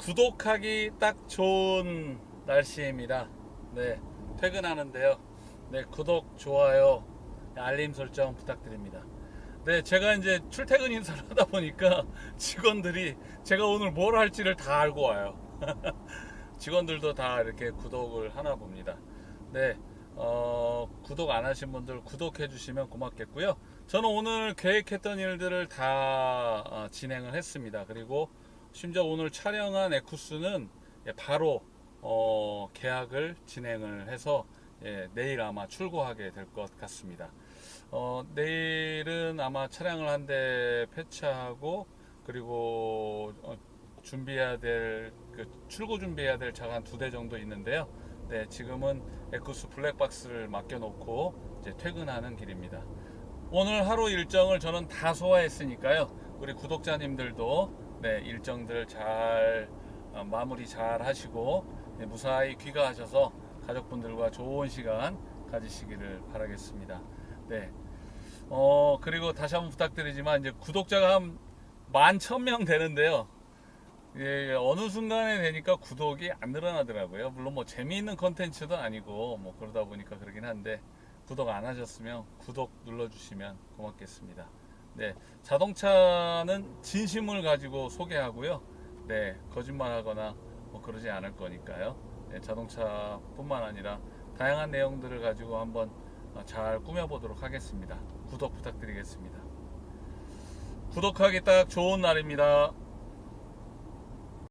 구독하기 딱 좋은 날씨입니다. 네, 퇴근하는데요. 네, 구독, 좋아요, 알림 설정 부탁드립니다. 네, 제가 이제 출퇴근 인사를 하다 보니까 직원들이 제가 오늘 뭘 할지를 다 알고 와요. 직원들도 다 이렇게 구독을 하나 봅니다. 네, 어, 구독 안 하신 분들 구독해 주시면 고맙겠고요. 저는 오늘 계획했던 일들을 다 어, 진행을 했습니다. 그리고 심지어 오늘 촬영한 에쿠스는 예, 바로 어, 계약을 진행을 해서 예, 내일 아마 출고하게 될 것 같습니다. 어, 내일은 아마 차량을 한 대 폐차하고 그리고 어, 준비해야 될 그 출고 준비해야 될 차가 한 두 대 정도 있는데요. 네, 지금은 에쿠스 블랙박스를 맡겨놓고 이제 퇴근하는 길입니다. 오늘 하루 일정을 저는 다 소화했으니까요. 우리 구독자님들도 네, 일정들 잘 어, 마무리 잘 하시고 네, 무사히 귀가하셔서 가족분들과 좋은 시간 가지시기를 바라겠습니다. 네. 어, 그리고 다시 한번 부탁드리지만 이제 구독자가 한 만천 명 되는데요. 예, 어느 순간에 되니까 구독이 안 늘어나더라고요. 물론 뭐 재미있는 컨텐츠도 아니고 뭐 그러다 보니까 그러긴 한데 구독 안 하셨으면 구독 눌러주시면 고맙겠습니다. 네, 자동차는 진심을 가지고 소개하고요. 네, 거짓말하거나 뭐 그러지 않을 거니까요. 네, 자동차뿐만 아니라 다양한 내용들을 가지고 한번 어, 잘 꾸며보도록 하겠습니다. 구독 부탁드리겠습니다. 구독하기 딱 좋은 날입니다.